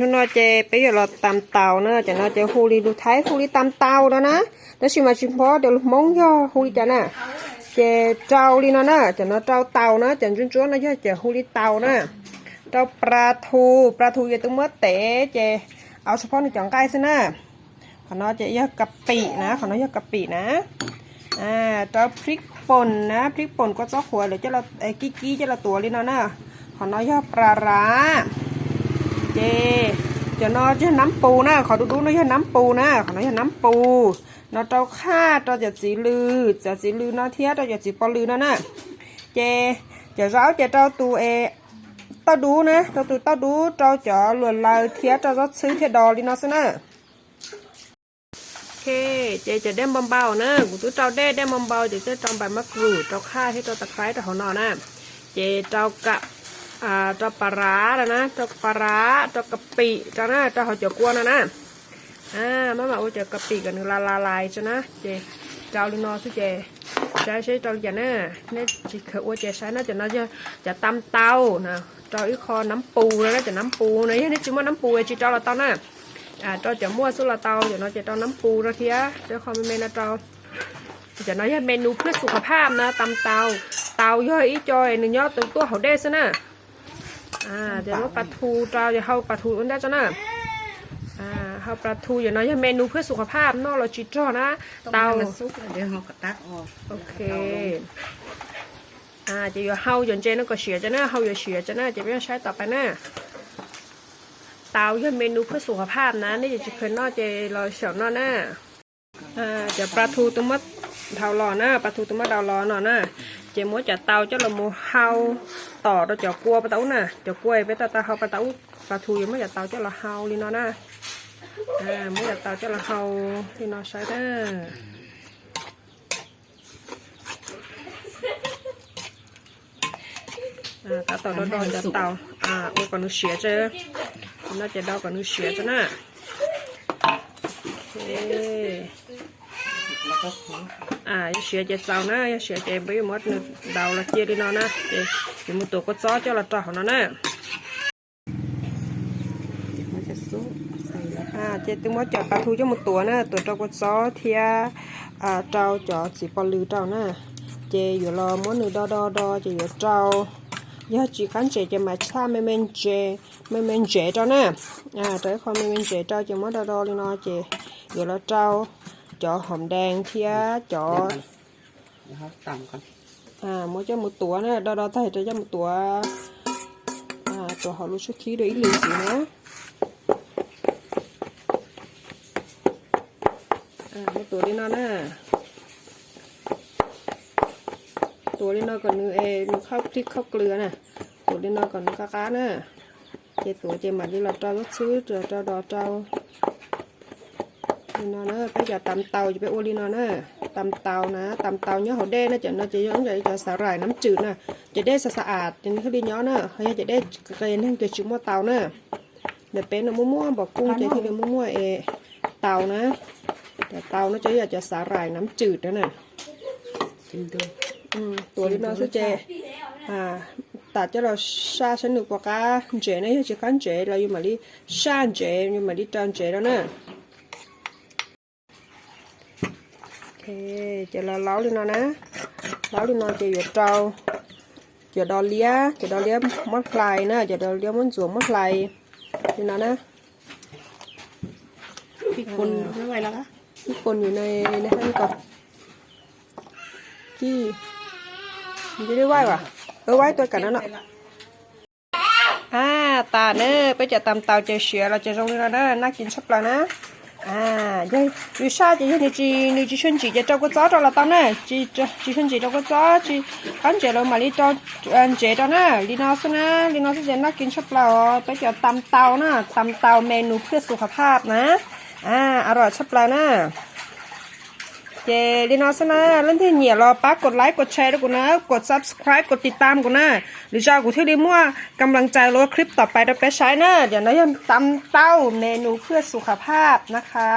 ทุนนอเจไปอยู่รอตามเตาเนอะจะนอเจฮูลีดูไทยฮูลีตามเตาแล้วนะแล้วชิมาชิมพอเดี๋ยวมองย่อฮูลีจ้ะน่ะเจเจ้าลีเนาะนอะจะนอเจ้าเตานะจะจุนจ้วนนะย่เจฮูลีเตานะเจ้าปลาทูปลาทูอย่าต้องเมื่อเตะเจเอาเฉพาะในจังไก่ซินะขอนอเจย่อกะปินะขอนอย่อกะปินะอ่าเจ้าพริกป่นนะพริกป่นก็เจ้าหัวหรือเจ้าเราไอ้กี้ๆเจ้าเราตัวลีเนาะนอะขอนอย่อปลาร้า เจจะนอจะน้ำปูนะขอดูดูนอยจะน้ำปูนะขอนอยจะน้ำปูนอเต้าข้าเต้าจะสีลือจะสีลือนอเทียเต้าจะสีปอลือนะน่ะเจจะเจ้าวจะเต้าตูเอต้าดูนะเต้าตูเต้าดูเต้าจะหลวนลายเทียเต้าจะซื้อเทียดอลีนอสนะโอเคเจจะเด้มเบาๆนะกูตู้เต้าเด้เด้มเบาๆเดี๋ยวจะจองใบมะกรูดเต้าข้าให้เต้าตะไคร้เต้าหอนอนะเจเต้ากะ อ่าเจ้าปลาร้าแล้วนะเจ้าปลาร้าเจ้ากะปิจ้านะเจ้าหอยเจียวกวนนะนะอ่ามามาโอ้เจ้ากะปิกันละละลายจ้ะนะเจเจ้าลินอสุเจใช้ใช้เจ้าอย่างน่ะเนี่จีเคยว่าเจใช้น่าจะน่าจะจะตำเตานะเจ้าอีคอน้ำปูแล้วนะจะน้ำปูนะนี่จิมว่าน้ำปูไอจีเจ้าละเตานะอ่าเจ้าจะมั่วสุละเตาเดี๋ยวเราจะเจ้าน้ำปูนะเทียเดี๋ยวคอมเมนต์นะเจ้าจะน้อยเมนูเพื่อสุขภาพนะตำเตาเตาย่อยอีจอยหนึ่งยอดตัวตัวเขาได้ซะนะ อ่าเดี๋ยวว่าปลาทูเราจะเข้าปลาทูมันได้จ้ะนะอ่าเข้าปลาทูอย่างน้อยเมนูเพื่อสุขภาพนอกเราจิตจ้อนะต้องเตาให้มันสุกแล้วเดี๋ยวเราก็ตักออกโอเคอ่าจะอยู่เฮาอย่างเจนั่นก็เสียจ้ะนะเฮาอย่าเสียจ้ะนะจะไม่ต้องใช้ต่อไปนะเตาย่อเมนูเพื่อสุขภาพนะนี่จะเคยนอกเจเราเฉียวนอกหน้าอ่าเดี๋ยวปลาทูตุ้มมัดเทาหล่อนะปลาทูตุ้มมัดเทาหล่อหน่อนะเจมัวจะเตาเจ้าเราโมเฮา ต่อเราเจ้ากลัวปลาเต้าน่ะเจ้ากล้วยไปตาตาเขาปลาเต้าปลาทูยังไม่อยากเต่าเจ้าละเฮาลีนอน่ะอ่าไม่อยากเต่าเจ้าละเฮาลีนอใช้เด้ตาต่อโดอนจะเต่าอ่าโอ้ก่อนนึกเสียเจ้น่าจะเดาก่อนนึกเสียเจ้ะน่ะโอเค แล้วก็ทิ้งอ่าย่าเสียใจเศร้านะอย่าเสียใจไปหมดเนี่ยดาวละเจียดีนอนะเดี๋ยวมุตัวก็ซ้อเจ้าละจ่อขนอนนะมันี่ลอ่าเจตุ้มว่จับปลาทูเจ้ามุตัวนะตัวเจ้าก็ซ้อเทียอ่าเจ้าจ่อสีปลือเจ้านะเจอยู่รอม้วนหนึ่งดอดอดอเจอยู่เจ้าย่าจีขันเจจะมาช้าไม่เมนเจไม่เมนเจเจ้านะอ่าเจ้าคอไม่เมนเจเจ้าจะมุดดอดอเลยนอเจอยู่ละเจ้า cho hòm đen kia cho à mỗi cho một tuổi nữa đó đó thầy cho một tuổi à tuổi họ luôn số khí đấy liền gì nữa à một tuổi đi nó nè tuổi đi nó còn nữa e nó khóc thích khóc lừa nè. Tuổi đi nó còn cá cá nè. Chế tuổi chế mặt đi là trao rất xứ rồi trao đỏ trao đò trâu đi nó nữa bây giờ tầm tàu chỉ phải ô đi nó nữa tầm tàu nè tầm tàu nhớ hồ đen nó chỉ nó chỉ giống vậy cho xả rải nắm trừ nè chỉ để sạch sạch chỉ nó đi nhó nữa hay chỉ để cái nên cái chữ mua tàu nữa để bé nó mua mua bỏ cung chỉ thì nó mua mua ê tàu nè แต่เตาเนาะจะอยากจะสาหร่ายน้ำจืดนะน่ะชิมดูอืมตัวนี้เนาะสุเจอ่าแต่จะเราชาสนุกกว่ากันเจเนี่ยจะกันเจเราอยู่มาลีชาเจอยู่มาลีจานเจแล้วนะโอเค จะเราเล้าเลยเนาะนะเล้าเลยเนาะจะอยู่เตาจะดอเลียจะดอเลียมดไฟนะจะดอเลียมันสวมมดไฟนี่เนาะนะพี่คนไม่ไหวแล้วคะทุกคนอยู่ในในห้างก่อนที่มันจะได้ไหววะเออไหวตัวกันนั่นเนาะอ่าตาเนอะไปจะตำเตาเจเสียเราจะลงแล้วเนอะน่ากินชับแล้วนะ อ่ายัยอยู่ชาจะยังนี่จีนี่จีชวนจีจะเจ้าก็จ้าเราละตอนน่ะจีจะจีชวนจีเจ้าก็จ้าจีกันเจเรามาลีจออันเจตอนน่ะลีนอสนะลีนอสจะน่ากินชับแล้วไปจะตำเตานะตำเตาเมนูเพื่อสุขภาพนะอ่าอร่อยชับแล้วนะ เจลินอสนะเล่นที่เหนียวรอปักกดไลค์กดแชร์ด้วยกูนะ กด subscribe กดติดตามกูนะหรือจะกูที่ดีมั่วกำลังใจรอคลิปต่อไปจะไปใช้นะเดี๋ยวนะยังตำเต้าเมนูเพื่อสุขภาพนะคะ